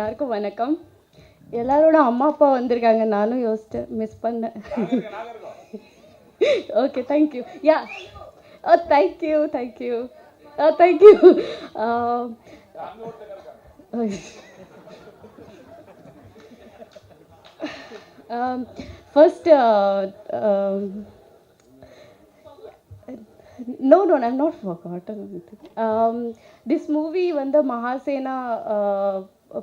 எல்லாருக்கும் வணக்கம். எல்லாரோட அம்மா அப்பா வந்திருக்காங்க. நானும் யோசிச்சேன் மிஸ் பண்ணேன். Okay thank you yeah oh thank you thank you oh thank you first no no i'm not forgotten. Um, this movie வந்து மகாசேனா uh,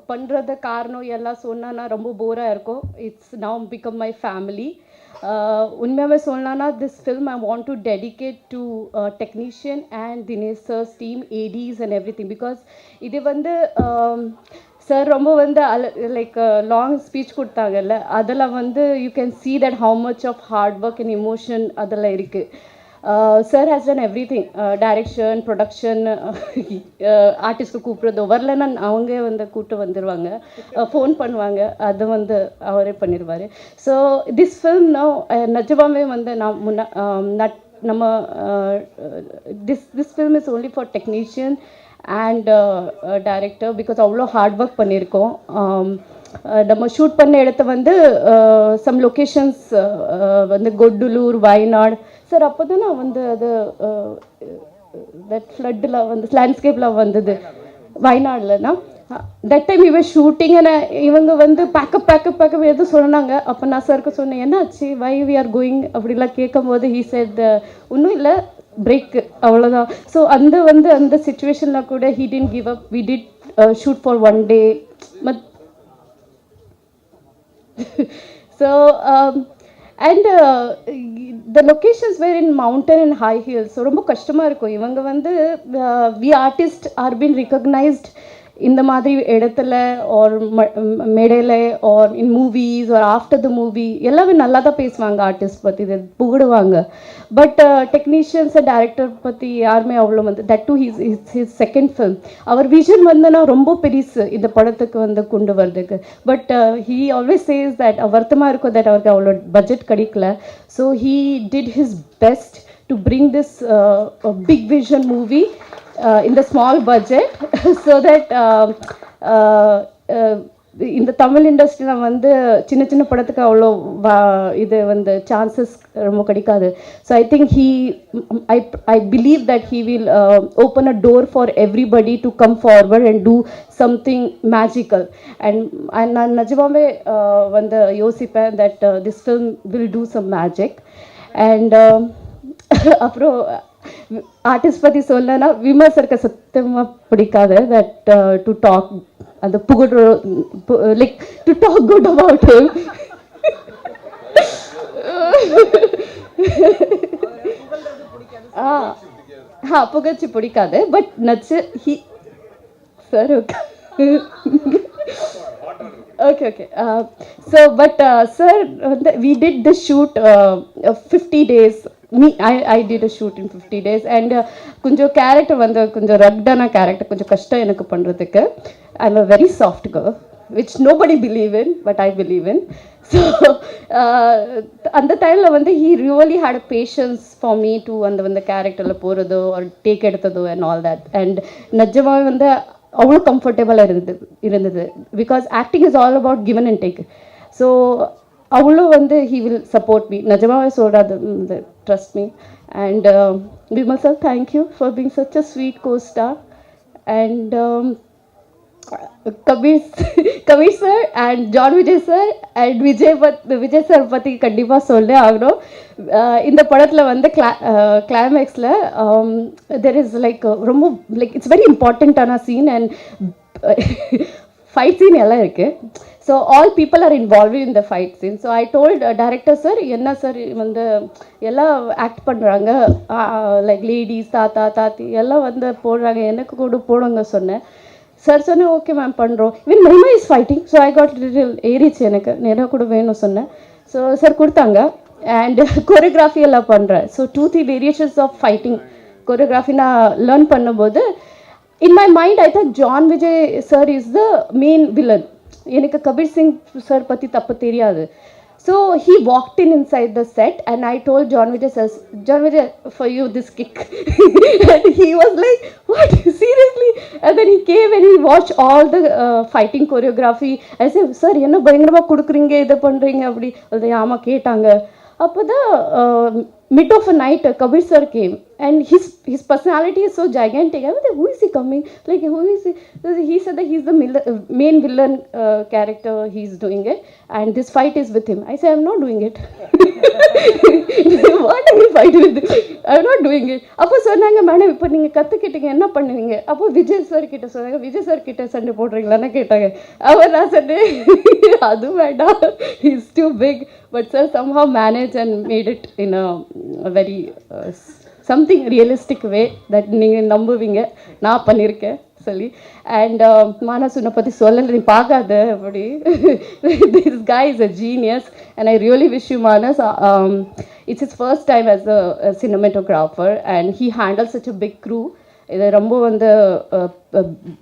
பண்ணுறத காரணம் எல்லாம் சொன்னா ரொம்ப போராக இருக்கும். It's now become my family உண்மையாகவே சொல்லலாம்னா this film I want to dedicate to technician and Dinesh sir's team ADs and everything because இது வந்து சார் ரொம்ப வந்து அல லைக் லாங் ஸ்பீச் கொடுத்தாங்கல்ல அதில் வந்து you can see that how much of hard work and emotion அதில் இருக்குது sir has done everything direction production artist கூப்பிட்றது. வரலன்னா அவங்க வந்து கூப்பிட்டு வந்துடுவாங்க ஃபோன் uh, பண்ணுவாங்க. அது வந்து அவரே பண்ணிடுவார் so this film uh, no நிஜமாவே வந்து நான் முன்னா um, நட் நம்ம this this film is only for technician and director because அவ்வளோ ஹார்ட் ஒர்க் பண்ணியிருக்கோம். Um, uh, நம்ம ஷூட் பண்ண இடத்த வந்து சம் லொக்கேஷன்ஸ் வந்து கொட்டுலூர் வயநாடு சார் அப்போ தான் நான் வந்து அது தட் ஃப்ளட்டில் வந்து லேண்ட்ஸ்கேப்பில் வந்தது. வயநாடுலனா தட் டைம் இவன் ஷூட்டிங் இவங்க வந்து பேக்கப் பேக்கப் பேக்கப் எது சொன்னாங்க. அப்போ நான் சாருக்கு சொன்னேன் என்னாச்சு? வை வி ஆர் கோயிங் அப்படிலாம் கேட்கும்போது ஹீ செட் ஒன்றும் இல்லை பிரேக்கு அவ்வளோதான் ஸோ அந்த வந்து அந்த சுச்சுவேஷனில் கூட he didn't give up we did shoot for one day மத் so um, um, and uh, the locations were in mountain and high hills so ரொம்ப கஷ்டமாக இருக்கும் இவங்க வந்து we artist are been recognised இந்த மாதிரி இடத்துல ஆர் மேடையில் or in movies or after the movie எல்லாமே நல்லா தான் பேசுவாங்க ஆர்டிஸ்ட் பற்றி இது புகடுவாங்க. பட் டெக்னீஷியன்ஸ் அண்ட் டேரக்டர் பற்றி யாருமே அவ்வளோ வந்து that too his his his second film our vision வந்துன்னா ரொம்ப பெரிசு இந்த படத்துக்கு வந்து கொண்டு வர்றதுக்கு. But he always says that வருத்தமாக இருக்கும் தட் அவருக்கு அவ்வளோ பட்ஜெட் கிடைக்கல. So he did his best to bring this big vision movie uh, in the small budget so that um, uh, uh, இந்த தமிழ் இண்டஸ்ட்ரியில் வந்து சின்ன சின்ன படத்துக்கு அவ்வளோ வா இது வந்து சான்சஸ் ரொம்ப கிடைக்காது. So I think he I I believe that he will open a door for everybody to come forward and do something magical and நான் நிஜமாவே uh, வந்து யோசிப்பேன் that this film will do some magic and அப்புறம் artist பற்றி சொல்லனா விமர்சருக்கு சத்தியமாக பிடிக்காது that to talk அந்த புகழ் like to talk good about him ஆ புகழ்ச்சி பிடிக்காது பட் நச்சு he sir okay okay okay so but sir வந்து we did the shoot fifty days me I I did a shoot in fifty days and கொஞ்சம் character வந்து கொஞ்சம் ரக்டான character கொஞ்சம் கஷ்டம் எனக்கு பண்ணுறதுக்கு I am a very soft girl which nobody believe in but I believe in so அந்த டைமில் வந்து he really had a patience for me to அந்த வந்து கேரக்டரில் போகிறதோ ஒரு டேக் எடுத்ததோ அண்ட் ஆல் தட் அண்ட் நிஜமாவே வந்து அவ்வளோ கம்ஃபர்டபுளாக இருந்தது இருந்தது. Because acting is all about given and take so அவ்வளோ வந்து ஹீ வில் சப்போர்ட் மீ நிஜமாவே சொல்கிறாது trust me and Vimal sir thank you for being such a sweet costar and Kabir Kabir sir and John Vijay sir and Vijay பத் Vijay sir பற்றி கண்டிப்பாக சொல்லே ஆகணும். இந்த படத்தில் வந்து கிளா கிளைமேக்ஸில் தெர் இஸ் லைக் ரொம்ப லைக் இட்ஸ் வெரி இம்பார்ட்டண்ட்டான சீன் அண்ட் ஃபைட் சீன் எல்லாம் இருக்குது so all people are involve in the fight scene so I told director sir என்ன சார் வந்து எல்லாம் ஆக்ட் பண்ணுறாங்க லைக் லேடிஸ் தாத்தா தாத்தி எல்லாம் வந்து போடுறாங்க. எனக்கு கூட போடுங்க சொன்னேன். சார் சொன்னேன் ஓகே மேம் பண்ணுறோம் இவன் Mahima is fighting so I got little ஏறிச்சு எனக்கு. நிறைய கூட வேணும் சொன்னேன். ஸோ சார் கொடுத்தாங்க. அண்ட் கொரியோகிராஃபி எல்லாம் பண்ணுறேன் so two three variations of fighting choreography நான் லேர்ன் பண்ணும்போது in my mind I think John Vijay sir is the main villain எனக்கு கபீர் சிங் சார் பற்றி தப்பு தெரியாது so he walked in inside the set and I told John Vijay sir John Vijay for you this kick and he was like what seriously and then he came and he watch all the fighting choreography I say sir என்ன பயங்கரமாக கொடுக்குறீங்க இதை பண்ணுறீங்க அப்படி அது ஆமாம் கேட்டாங்க அப்போ தான் mid of a night Kabir sir came and his his personality is so gigantic I who is he coming like who is he said that he's the main villain uh, character he's doing it and this fight is with him i say i'm not doing it what are you fighting with i'm not doing it அப்போ சொன்னாங்க madam இப்போ நீங்கள் கற்றுக்கிட்டீங்க என்ன பண்ணுவீங்க அப்போ Vijay sir கிட்ட சொன்னாங்க Vijay sir கிட்ட சண்டை போடுறீங்களான்னு கேட்டாங்க அவர் நான் சொன்னேன் அது வேண்டாம் is too big but sir somehow managed and made it in a, a very uh, something realistic way that நீங்கள் நம்புவீங்க. நான் பண்ணியிருக்கேன் சொல்லி. அண்ட் மானஸ் உன்னை பற்றி சொல்லலை நீ பார்க்காத அப்படி. This guy is a genius and I really wish you Manas it's is first time as a cinematographer and he and such a big crew இது ரொம்ப வந்து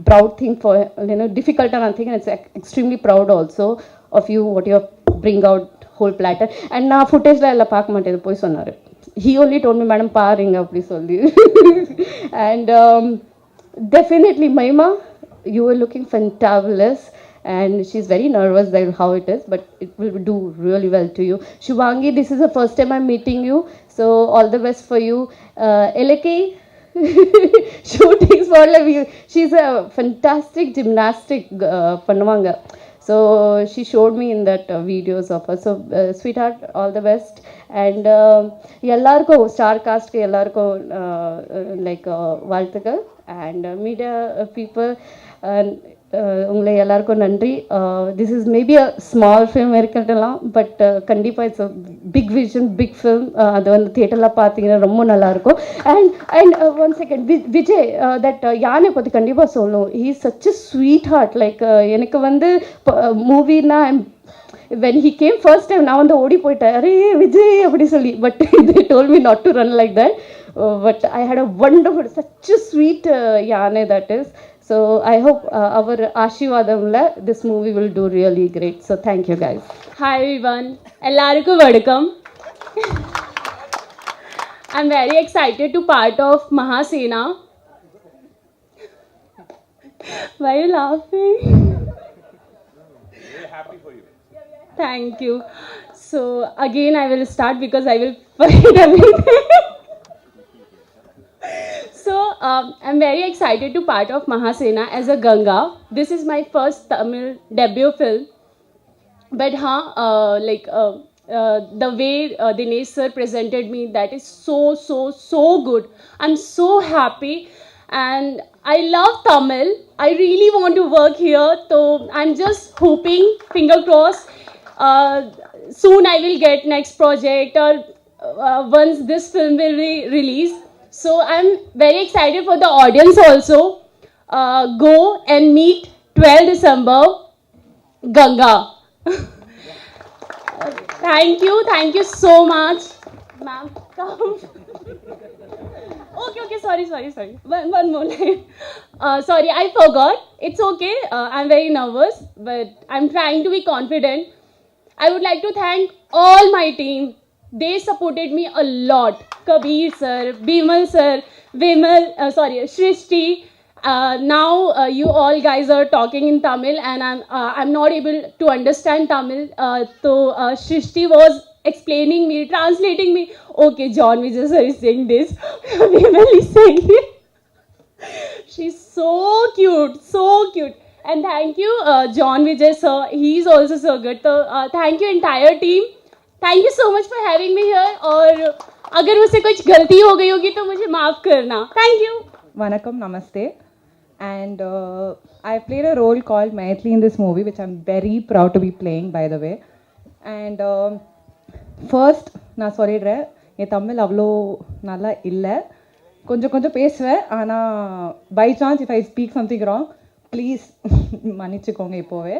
proud thing for you know டிஃபிகல்ட்டான thing it's extremely proud also of you what you bring out whole platter and நான் ஃபுட்டேஜில் எல்லாம் பார்க்க மாட்டேன் போய் சொன்னார். he only told me madam பாருங்க அப்படி சொல்லி and um, definitely Maima you were looking fantabulous and she's very nervous that how it is but it will do really well to you Shubhangi this is the first time I'm meeting you so all the best for you uh, LK shooting for like you she's a fantastic gymnastic uh, பண்ணுவாங்க so she showed me in that uh, videos of her so uh, sweetheart all the best and uh, எல்லாருக்கும் star காஸ்ட்க்கு எல்லாருக்கும் like வாழ்த்துக்கள் and media people உங்களை எல்லாருக்கும் நன்றி. This is maybe a small film இருக்கட்டலாம் but கண்டிப்பாக it's a big vision big film அது வந்து தியேட்டரில் பார்த்தீங்கன்னா ரொம்ப நல்லாயிருக்கும். And and one second Vijay that யானை பற்றி கண்டிப்பாக சொல்லணும். He such a sweet heart like எனக்கு வந்து மூவினா when he came first time நான் வந்து ஓடி போயிட்டேன். அரே விஜய் அப்படி சொல்லி. But they told me not to run like that but I had a wonderful such such யானை that is so I hope uh, our ஆசீர்வாதம்ல this movie will do really great so thank you guys Hi everyone, எல்லாருக்கும் வணக்கம் I'm very excited to part of Mahasena. Why are you laughing? Thank you. So again, I will start because I will forget everything. Um, I'm very excited to part of Mahasena as a Ganga. This is my first Tamil debut film. But huh, uh, like uh, uh, the way uh, Dinesh sir presented me, that is so so so good. I'm so happy, and I love Tamil. I really want to work here, so I'm just hoping, finger crossed. Uh, soon I will get next project or uh, once this film will be released. So I'm very excited for the audience also. Uh, go and meet 12 December Ganga. thank you, thank you so much. Ma'am, come. okay, okay, sorry, sorry, sorry. One, one more line. Uh, sorry, I forgot. It's okay. Uh, I'm very nervous, but I'm trying to be confident. I would like to thank all my team. They supported me a lot. Kabir sir, Bimal sir, Vimal, uh, sorry, Shrishti. Uh, now uh, you all guys are talking in Tamil and I'm, uh, I'm not able to understand Tamil. Uh, so uh, Shrishti was explaining me, translating me. Okay, John Vijay sir is saying this. Vimal is saying it. She's so cute, so cute. And thank you, uh, John Vijay sir. He's also so good. So thank you entire team. Thank you so much for having me here. और अगर मुझसे कुछ गलती हो गई होगी तो मुझे माफ करना. Thank you. Vanakkam, namaste. And uh, I played a role called Maitli in this movie, which I'm very proud to be playing, by the way. And um, first, நான் சொல்லிடுறேன் என் தமிழ் அவ்வளோ நல்லா இல்லை கொஞ்சம் கொஞ்சம் பேசுவேன் ஆனால் by chance if I speak something wrong please மன்னிச்சுக்கோங்க இப்போவே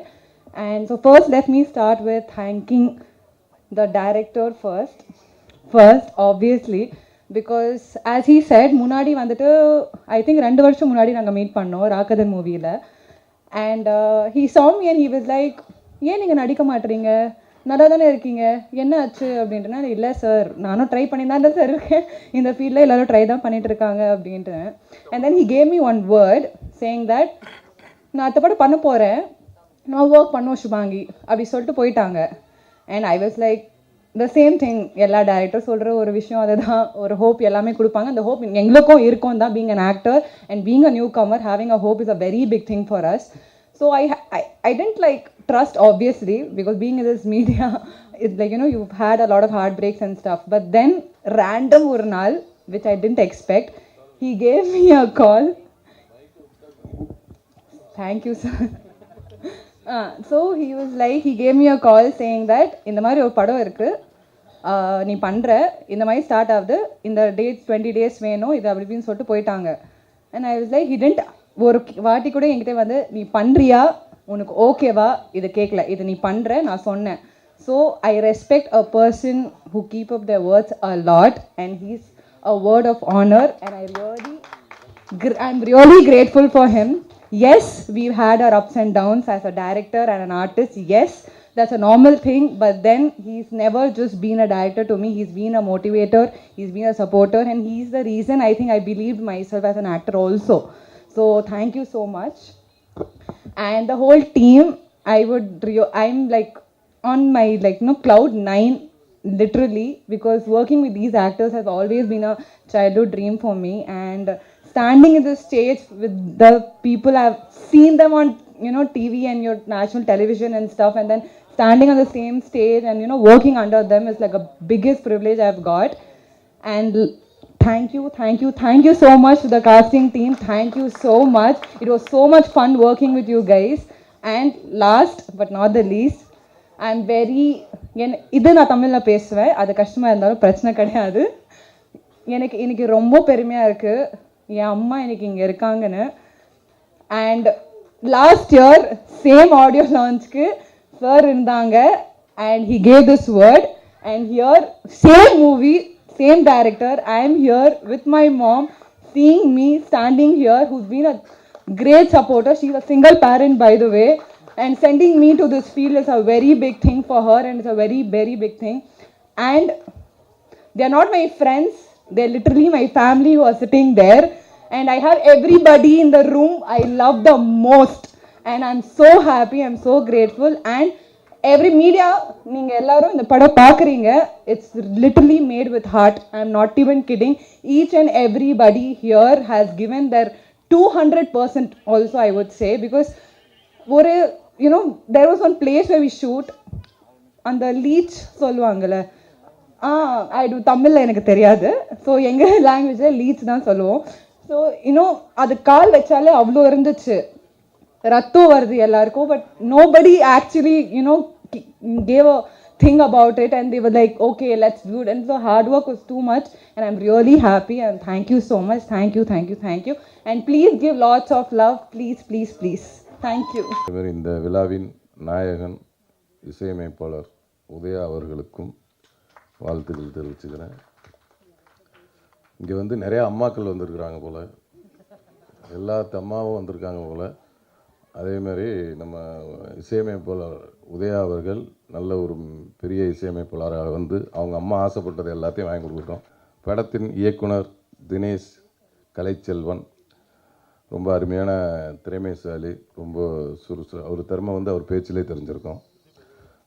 and so first let me start with thanking the director first first obviously because as he said முன்னாடி வந்துட்டு ஐ திங்க் ரெண்டு வருஷம் முன்னாடி நாங்கள் மீட் பண்ணோம் ராக்கதன் மூவியில் and he sang and he was like ஏன் நீங்கள் நடிக்க மாட்டீங்க? நல்லா தானே இருக்கீங்க? என்ன ஆச்சு? அப்படின்ட்டுனா இல்லை சார் நானும் ட்ரை பண்ணி தான் சார் இருக்கேன். இந்த ஃபீல்டில் எல்லாரும் ட்ரை தான் பண்ணிட்டு இருக்காங்க அப்படின்ட்டு. And then he came me one word saying that நான் அடுத்த பண்ண போகிறேன் நான் ஒர்க் பண்ணுவோம் சுபாங்கி. அப்படி சொல்லிட்டு போயிட்டாங்க. And I was like the same thing எல்லா டேரக்டர் சொல்கிற ஒரு விஷயம் அதுதான் ஒரு ஹோப் எல்லாமே கொடுப்பாங்க அந்த ஹோப் எங்களுக்கும் இருக்கும் தான் being an actor and being a new comer having a hope is a very big thing for us so I I didn't like trust obviously because being is is media it's like you know you had a lot of heartbreaks and stuff but then random ஒரு நாள் which I didn't expect he gave me a call thank you sir so he was like he came you call saying that இந்த மாதிரி ஒரு படம் இருக்குது uh, நீ பண்ணுற இந்த மாதிரி ஸ்டார்ட் ஆகுது. இந்த டேட் டுவெண்ட்டி டேஸ் வேணும். இது அப்படி இப்படின்னு சொல்லிட்டு போயிட்டாங்க. And I was like he didn't ஒரு வாட்டி கூட என்கிட்ட வந்து நீ பண்ணுறியா உனக்கு ஓகேவா இது கேட்கல இது நீ பண்ணுற நான் சொன்னேன். So I respect a person who keep up the words a lot and he's a word of honour and I really I I'm really grateful for him Yes, we've had our ups and downs as a director and an artist. Yes, that's a normal thing. But then he's never just been a director to me. He's been a motivator. He's been a supporter, and he's the reason I think I believed myself as an actor also. So thank you so much. And the whole team, I would. I'm like on my like you know cloud nine literally because working with these actors has always been a childhood dream for me and standing in the stage with the people i've seen them on you know tv and your national television and stuff and then standing on the same stage and you know working under them is like a biggest privilege i've got and l- thank you thank you thank you so much to the casting team thank you so much it was so much fun working with you guys and last but not the least I am very என் இது நான் தமிழில் பேசுவேன் அது கஷ்டமாக இருந்தாலும் பிரச்சனை கிடையாது எனக்கு இன்னைக்கு ரொம்ப பெருமையாக இருக்குது என் அம்மா இன்னைக்கு இங்கே இருக்காங்கன்னு and last year same audio லான்ச்க்கு sir இருந்தாங்க and he gave this word and here same movie same director I am here with my mom seeing me standing here who's been a great supporter she's a single parent by the way and sending me to this field is a very big thing for her and it's a very very big thing and they're not my friends they're literally my family who are sitting there. And i have everybody in the room i love the most. And i'm so happy i'm so grateful. And every media நீங்க எல்லாரும் இந்த படம் பார்க்குறீங்க it's literally made with heart I am not even kidding each and everybody here has given their two hundred percent also I would say because ஒரு you know there was one place we shoot அந்த leech சொல்லுவாங்கல்ல ah I do தமிழில் எனக்கு தெரியாது so எங்கள் லாங்குவேஜில் leech தான் சொல்லுவோம் ஸோ இன்னும் அது கால் வச்சாலே அவ்வளோ இருந்துச்சு ரத்தம் வருது எல்லாருக்கும் but nobody actually you know gave a think about it and they were like okay let's good and so hard work is too much and I'm really happy and thank you so much thank you thank you thank you and please give lots of love please please please thank you இவர் இந்த விழாவின் நாயகன் இசையமைப்பாளர் உதயா அவர்களுக்கும் வாழ்த்துக்கள் தெரிவிச்சுக்கிறேன். இங்கே வந்து நிறையா அம்மாக்கள் வந்திருக்கிறாங்க போல். எல்லா அம்மாவும் வந்திருக்காங்க போல். அதே மாதிரி நம்ம இசையமைப்பாளர் உதயா அவர்கள் நல்ல ஒரு பெரிய இசையமைப்பாளராக வந்து அவங்க அம்மா ஆசைப்பட்டது எல்லாத்தையும் வாங்கி கொடுக்குறோம் படத்தின் இயக்குனர் தினேஷ் கலைச்செல்வன் ரொம்ப அருமையான திறமைசாலி ரொம்ப சுறுசுறு அவர் திறமை வந்து அவர் பேச்சிலே தெரிஞ்சிருக்கும்.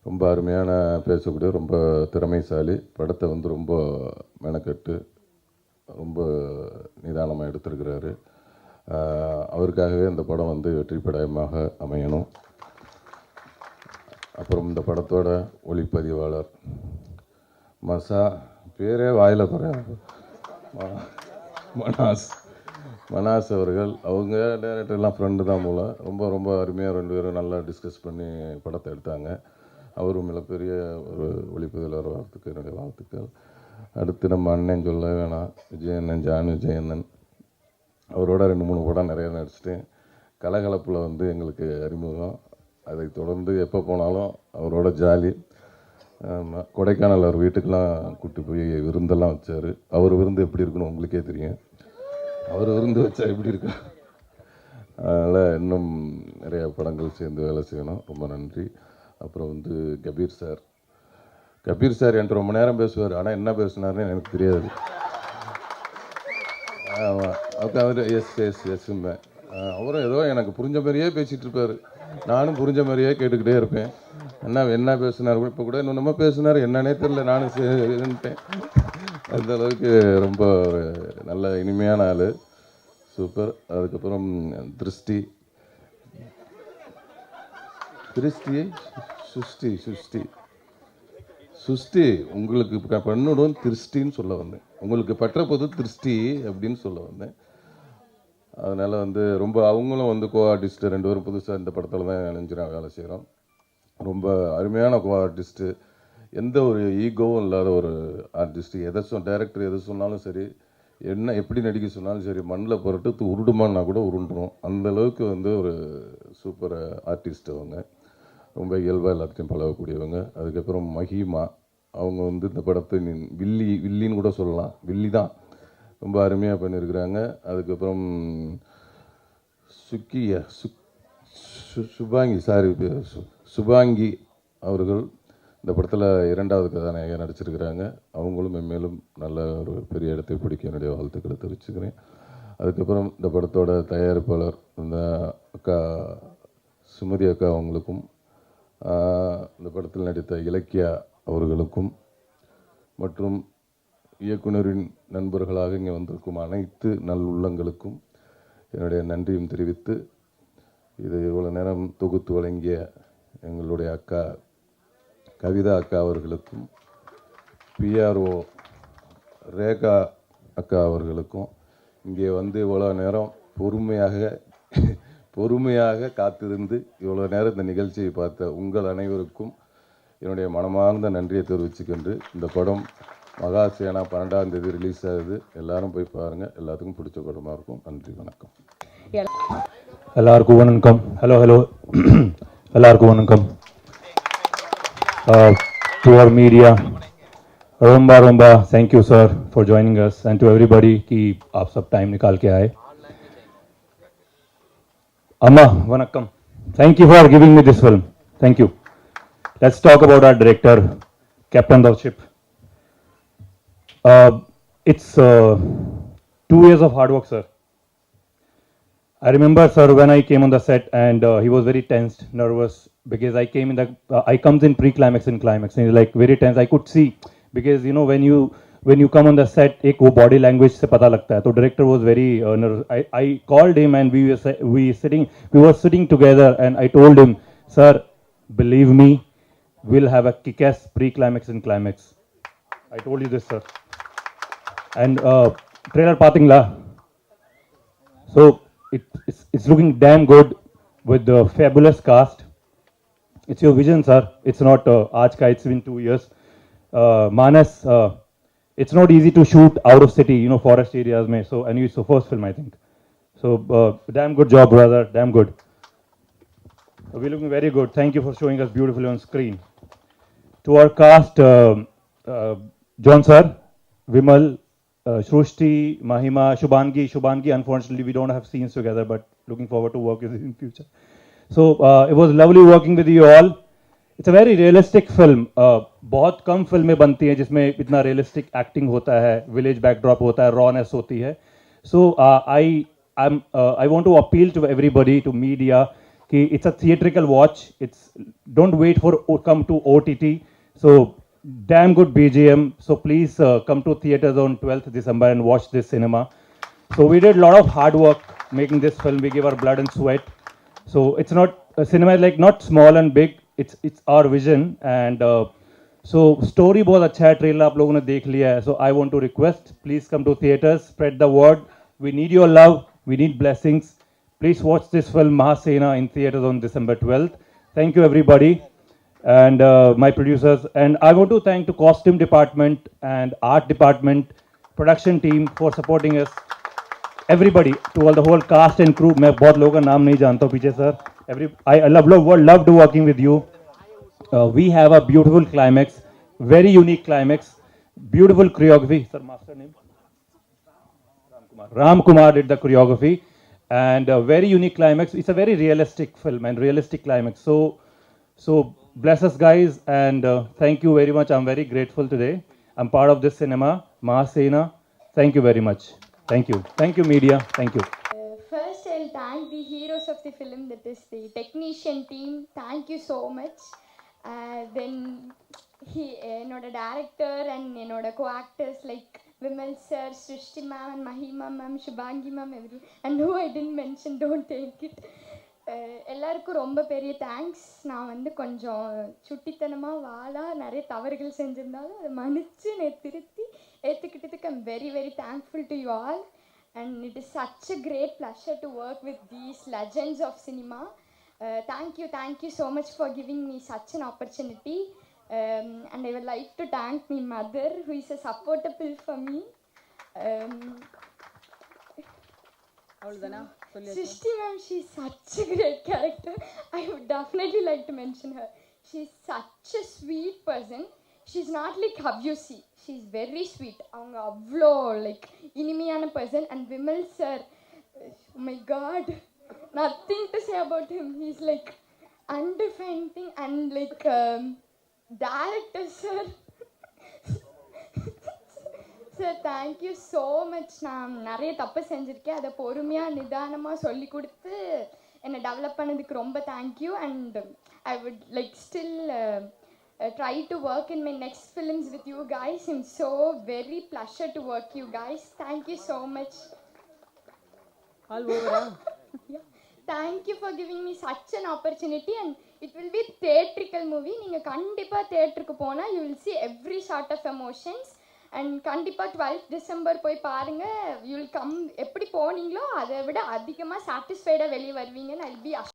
ரொம்ப அருமையான பேசக்கூடிய ரொம்ப திறமைசாலி படத்தை வந்து ரொம்ப மெனக்கட்டு ரொம்ப நிதானமாக எடுத்திருக்கிறாரு. அவருக்காகவே இந்த படம் வந்து வெற்றி படமாக அமையணும். அப்புறம் இந்த படத்தோட ஒளிப்பதிவாளர் மசா பேரே வாயில் குறையாது மனாஸ் மனாஸ் அவர்கள் அவங்க டேரக்டர்லாம் ஃப்ரெண்டு தான் போல். ரொம்ப ரொம்ப அருமையாக ரெண்டு பேரும் நல்லா டிஸ்கஸ் பண்ணி படத்தை எடுத்தாங்க. அவரும் மிகப்பெரிய ஒரு ஒளிப்பதிவாளர் வாழ்த்துக்கு என்னுடைய வாழ்த்துக்கள். அடுத்து நம்ம அண்ணன் சொல்ல வேணாம். விஜயண்ணன் ஜானு விஜயண்ணன். அவரோட ரெண்டு மூணு படம் நிறைய நடிச்சிட்டேன் கலகலப்பில் வந்து எங்களுக்கு அறிமுகம். அதை தொடர்ந்து எப்போ போனாலும் அவரோட ஜாலி. கொடைக்கானல் அவர் வீட்டுக்கெல்லாம் கூட்டி போய் விருந்தெல்லாம் வச்சார். அவர் விருந்து எப்படி இருக்குன்னு உங்களுக்கே தெரியும். அவர் விருந்து வச்சா எப்படி இருக்கும் அதனால் இன்னும் நிறைய படங்கள் சேர்ந்து வேலை செய்யணும். ரொம்ப நன்றி. அப்புறம் வந்து கபீர் சார். கபீர் சார் என்கிட்ட ரொம்ப நேரம் பேசுவார். ஆனால் என்ன பேசுனாருன்னு எனக்கு தெரியாது. ஆமாம் உட்காந்துட்டு எஸ் எஸ் எஸ்ம்பேன் அவரும் ஏதோ எனக்கு புரிஞ்ச மாதிரியே பேசிகிட்டு இருப்பார். நானும் புரிஞ்ச மாதிரியே கேட்டுக்கிட்டே இருப்பேன். என்ன என்ன பேசுனார்? இப்போ கூட இன்னும் நம்ம பேசுனார். என்னன்னே தெரில நானும் சரின்ட்டேன். அந்த அளவுக்கு ரொம்ப ஒரு நல்ல இனிமையான ஆள். சூப்பர். அதுக்கப்புறம் திருஷ்டி. திருஷ்டியை சுஷ்டி சுஷ்டி. சுஷ்டி உங்களுக்கு ப- திருஷ்டின்னு சொல்ல வந்தேன். உங்களுக்கு பற்ற போது திருஷ்டி அப்படின்னு சொல்ல வந்தேன். அதனால் வந்து ரொம்ப அவங்களும் வந்து கோ ஆர்டிஸ்ட்டு ரெண்டு பேரும் புதுசாக இந்த படத்தில் தான் இணைஞ்சிரும் வேலை செய்கிறோம் ரொம்ப அருமையான கோ ஆர்டிஸ்ட்டு எந்த ஒரு ஈகோவும் இல்லாத ஒரு ஆர்டிஸ்ட்டு எதை சொல் டைரக்டர் எதை சொன்னாலும் சரி என்ன எப்படி நடிக்க சொன்னாலும் சரி மண்ணில் புரட்டு உருடுமான்னா கூட உருண்டுரும். அந்தளவுக்கு வந்து ஒரு சூப்பர் ஆர்டிஸ்ட் அவங்க. ரொம்ப இயல்பாக எல்லாத்தையும் பழகக்கூடியவங்க. அதுக்கப்புறம் மஹிமா அவங்க வந்து இந்த படத்தை வில்லி வில்லின்னு கூட சொல்லலாம். வில்லி தான். ரொம்ப அருமையாக பண்ணியிருக்கிறாங்க அதுக்கப்புறம் சுக்கிய சுக் சு- சுபாங்கி சாரி சு- சுபாங்கி அவர்கள் இந்த படத்தில் இரண்டாவது கதாநாயகர் நடிச்சிருக்கிறாங்க. அவங்களும் மென்மேலும் நல்ல ஒரு பெரிய இடத்தை பிடிக்க என்னுடைய வாழ்த்துக்களை தெரிவிச்சுக்கிறேன். அதுக்கப்புறம் இந்த படத்தோட தயாரிப்பாளர் இந்த அக்கா சுமதி அக்கா அவங்களுக்கும் இந்த படத்தில் நடித்த இலக்கியா அவர்களுக்கும் மற்றும் இயக்குனரின் நண்பர்களாக இங்கே வந்திருக்கும் அனைத்து நல் உள்ளங்களுக்கும் என்னுடைய நன்றியும் தெரிவித்து இது இவ்வளோ நேரம் தொகுத்து வழங்கிய எங்களுடைய அக்கா கவிதா அக்கா அவர்களுக்கும் பிஆர்ஓ ரேகா அக்கா அவர்களுக்கும் இங்கே வந்து இவ்வளோ நேரம் பொறுமையாக பொறுமையாக காத்திருந்து இவ்வளோ நேரம் இந்த நிகழ்ச்சியை பார்த்த உங்கள் அனைவருக்கும் என்னுடைய மனமார்ந்த நன்றியை தெரிவிச்சுக்கொண்டு இந்த படம் மகாசேனா பன்னெண்டாம் தேதி ரிலீஸ் ஆகுது எல்லாரும் போய் பாருங்கள் எல்லாத்துக்கும் பிடிச்ச படமாக இருக்கும் நன்றி வணக்கம் எல்லாருக்கும் வணக்கம் ஹலோ ஹலோ எல்லாருக்கும் வணக்கம் டு our மீடியா ரொம்ப ரொம்ப thank you sir for joining us and to everybody कि आप सब टाइम निकाल के आए Amma, vanakkam. Thank you for giving me this film. Thank you. Let's talk about our director, Captain of Ship. Uh, it's uh, two years of hard work, sir. I remember, sir, when I came on the set and uh, he was very tensed, nervous because I came in the uh, I comes in pre-climax and climax and he's like very tense. I could see because you know when you when you come on the set एक वो body language से पता लगता है तो director was very uh, nervous. I I called him and we were we sitting we were sitting together and I told him sir believe me we'll have a kick-ass pre-climax and climax. I told you this sir. And uh, trailer Patingla. So it, it's it's looking damn good with the fabulous cast. It's your vision, sir. It's not uh, Aaj ka. It's been two years. Uh, Manas. Uh, it's not easy to shoot out of city, you know, forest areas. Mein. So, and it's the first film, I think. So, uh, damn good job, brother. Damn good. We're looking very good. Thank you for showing us beautifully on screen. To our cast, um uh, John sir, Vimal, uh, Shrushti, Mahima, Shubhangi. Shubhangi, unfortunately, we don't have scenes together, but looking forward to work in future. So uh, it was lovely working with you all. It's a very realistic film बहुत कम फ़िल्में बनती हैं जिसमें इतना realistic acting होता है village backdrop होता है रॉनेस होती है। So I I I want to appeal to everybody to media कि it's a theatrical watch it's don't wait for come to O T T so damn good B G M so please come to theatres on twelfth December and watch this cinema so we did lot of hard work making this film we give our blood and sweat so it's not cinema is like not small and big It's it's our vision and uh, so story बहुत अच्छा है trailer आप लोगों ने देख लिया है. So I want to request please come to theaters, spread the word. We need your love. We need blessings. Please watch this film Mahasena in theaters on December 12th. Thank you everybody and uh, my producers and I want to thank the costume department and art department, production team for supporting us. everybody to all the whole cast and crew मैं बहुत लोगों का नाम नहीं जानता हूँ पीछे sir every I love love loved working with you uh, we have a beautiful climax very unique climax beautiful choreography sir master name Ram Kumar did the choreography and a very unique climax it's a very realistic film and realistic climax so so bless us, guys, and uh, thank you very much. I'm very grateful today. I'm part of this cinema, Mahasena. Thank you very much. Thank you. Thank you, media. Thank you. Of the film, that is the technician team. Thank you so much. Uh, என்னோட director and என்னோட co actors like Vimal sir Srishti ma'am and Mahima ma'am Shubhangi ma'am every and who I didn't mention don't take it எல்லாருக்கும் ரொம்ப பெரிய thanks நான் வந்து கொஞ்சம் சுட்டித்தனமாக வாழா நிறைய தவறுகள் செஞ்சிருந்தாலும் அதை மன்னிச்சு நான் திருத்தி ஏற்றுக்கிட்டதுக்கு I'm very very thankful to you all and it is such a great pleasure to work with these legends of cinema. Uh, thank you, thank you so much for giving me such an opportunity. Um, and I would like to thank my mother, who is a supportable for me. Um, Srishti ma'am, she's such a great character. I would definitely like to mention her. She's such a sweet person. She's not like how she is very sweet அவங்க அவ்வளோ like இனிமையான person and Vimal sir my God nothing to say about him he's like undefined thing and like director sir sir thank you so much நான் நிறைய தப்பு செஞ்சுருக்கேன். அதை பொறுமையாக நிதானமாக சொல்லி கொடுத்து என்னை டெவலப் பண்ணதுக்கு ரொம்ப thank you and I would like still try to work in my next films with you guys I'm so very pleasure to work you guys thank you so much thank you for giving me such an opportunity and it will be theatrical movie நீங்கள் கண்டிப்பாக தேட்டருக்கு போனால் you will see every shot of emotions and கண்டிப்பாக twelfth December போய் பாருங்கள் you will come எப்படி போனீங்களோ அதை விட அதிகமாக சாட்டிஸ்ஃபைடாக வெளியே வருவீங்கன்னு ஐ பி